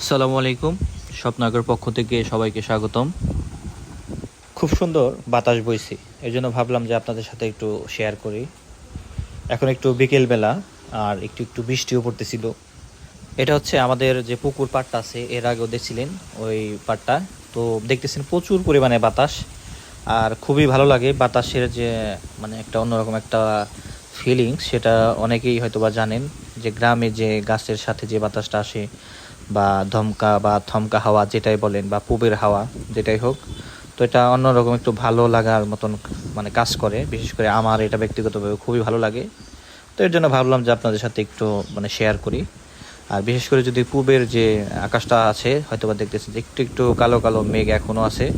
আসসালামু আলাইকুম। স্বপ্নাগর পক্ষ থেকে সবাইকে স্বাগতম। খুব সুন্দর বাতাস বইছে। এই জন্য ভাবলাম যে আপনাদের সাথে একটু শেয়ার করি। এখন একটু বিকেলবেলা আর একটু একটু বৃষ্টিও পড়তেছিল। এটা হচ্ছে আমাদের যে পুকুর পাড়টা আছে, এর আগেও দেখছিলেন ওই পাড়টা। তো দেখতেছেন প্রচুর পরিমাণে বাতাস আর খুবই ভালো লাগে। বাতাসের যে মানে একটা অন্যরকম একটা ফিলিংস সেটা অনেকেই হয়তো বা জানেন যে গ্রামে যে গাছের সাথে যে বাতাসটা আসে বা ধমকা বা থমকা হাওয়া যেটাই বলেন বা পুবের হাওয়া যেটাই হোক, তো এটা অন্যরকম একটু ভালো লাগার মতন মানে কাজ করে। বিশেষ করে আমার এটা ব্যক্তিগতভাবে খুবই ভালো লাগে। তো এর জন্য ভাবলাম যে আপনাদের সাথে একটু মানে শেয়ার করি। আর বিশেষ করে যদি পূবের যে আকাশটা আছে, হয়তোবা দেখতেছেন যে একটু একটু কালো কালো মেঘ এখনও আছে।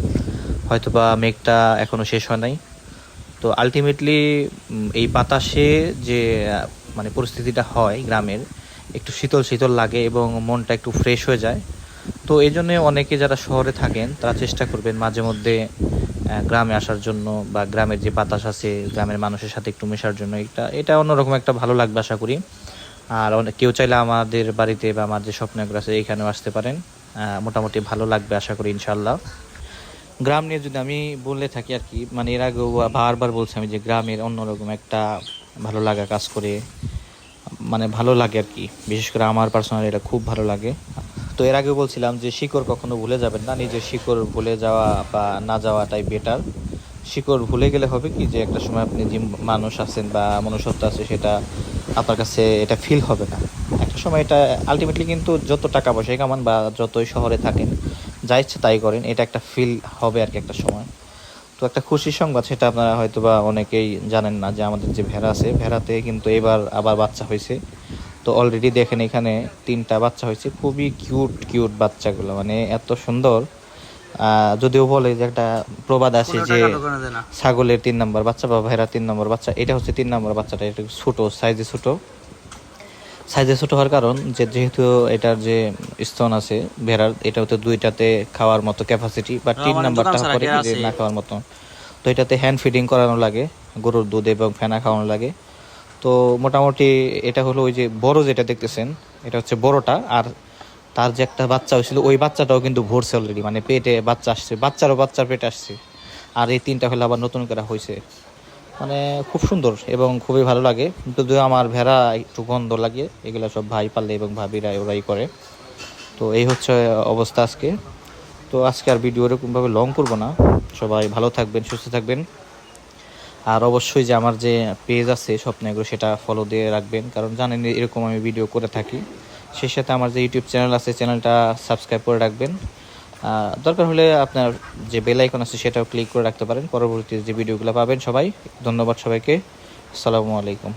হয়তোবা মেঘটা এখনও শেষ হয় নাই। তো আলটিমেটলি এই বাতাসে যে মানে পরিস্থিতিটা হয় গ্রামের একটু শীতল শীতল লাগে এবং মনটা একটু ফ্রেশ হয়ে যায়। তো এই জন্য অনেকে যারা শহরে থাকেন, তারা চেষ্টা করবেন মাঝে মধ্যে গ্রামে আসার জন্য বা গ্রামের যে বাতাস আছে, গ্রামের মানুষের সাথে একটু মেশার জন্য। এটা এটা অন্যরকম একটা ভালো লাগবে আশা করি। আর অনেক, কেউ চাইলে আমাদের বাড়িতে বা আমার যে স্বপ্নগুলো আছে, এইখানেও আসতে পারেন। মোটামুটি ভালো লাগবে আশা করি ইনশাল্লাহ গ্রাম নিয়ে যদি আমি বললে থাকি আর কি মানে এর আগেও বারবার বলছি আমি যে গ্রামের অন্যরকম একটা ভালো লাগা কাজ করে। মানে ভালো লাগে আর কি। বিশেষ করে আমার পার্সোনালি এটা খুব ভালো লাগে। তো এর আগে বলছিলাম যে শিকড় কখনো ভুলে যাবেন না, নিজের শিকড় ভুলে যাওয়া বা না যাওয়াটাই বেটার শিকড় ভুলে গেলে হবে কি যে একটা সময় আপনি যে মানুষ আছেন বা মনুষ্যত্ব আছে সেটা আপনার কাছে এটা ফিল হবে না। একটা সময় এটা আলটিমেটলি কিন্তু যত টাকা পয়সায় কামান বা যতই শহরে থাকেন, যা ইচ্ছে তাই করেন, এটা একটা ফিল হবে আর কি একটা সময়। তো একটা খুশির সংবাদ সেটা আপনারা হয়তো বা অনেকেই জানেন না যে আমাদের যে ভেড়া আছে ভেড়াতে কিন্তু এবার আবার বাচ্চা হয়েছে। তো অলরেডি দেখেন এখানে তিনটা বাচ্চা হয়েছে খুবই কিউট কিউট বাচ্চাগুলো মানে এত সুন্দর। আহ, যদিও বলে যে একটা প্রবাদ আছে যে ছাগলের তিন নম্বর বাচ্চা বা ভেড়া তিন নম্বর বাচ্চা এটা হচ্ছে তিন নম্বর বাচ্চাটা এটা ছোট সাইজে ছোট। সাইজে ছোট হওয়ার কারণ যে যেহেতু এটার যে স্তন আছে ভেড়ার এটা হচ্ছে দুইটাতে খাওয়ার মতো ক্যাপাসিটি বা তিন নাম্বারটা করে যে না খাওয়ার মতো। তো এটাতে হ্যান্ড ফিডিং করানো লাগে গরুর দুধ এবং ফেনা খাওয়ানো লাগে। তো মোটামুটি এটা হলো ওই যে বড় যেটা দেখতেছেন এটা হচ্ছে বড়টা। আর তার যে একটা বাচ্চা হয়েছিল ওই বাচ্চাটাও কিন্তু ভরছে অলরেডি মানে পেটে বাচ্চা আসছে বাচ্চারও বাচ্চার পেটে আসছে। আর এই তিনটা হলে আবার নতুন করা হয়েছে। মানে খুব সুন্দর এবং খুবই ভালো লাগে। যদিও আমার ভেড়া একটু গন্ধ লাগে, এগুলো সব ভাই পালে এবং ভাবিরা ওরাই করে। তো এই হচ্ছে অবস্থা আজকে। তো আজকে আর ভিডিও এরকমভাবে লং করব না। সবাই ভালো থাকবেন, সুস্থ থাকবেন। আর অবশ্যই যে আমার যে পেজ আছে, স্বপ্নগুলো সেটা ফলো দিয়ে রাখবেন। কারণ জানেন এরকম আমি ভিডিও করে থাকি। সেই সাথে আমার যে ইউটিউব চ্যানেল আছে চ্যানেলটা সাবস্ক্রাইব করে রাখবেন। দরকার হলে আপনার যে বেল আইকন আছে সেটাও ক্লিক করে রাখতে পারেন। পরবর্তী যে ভিডিওগুলো পাবেন সবাই, ধন্যবাদ সবাইকে। আসসালামু আলাইকুম।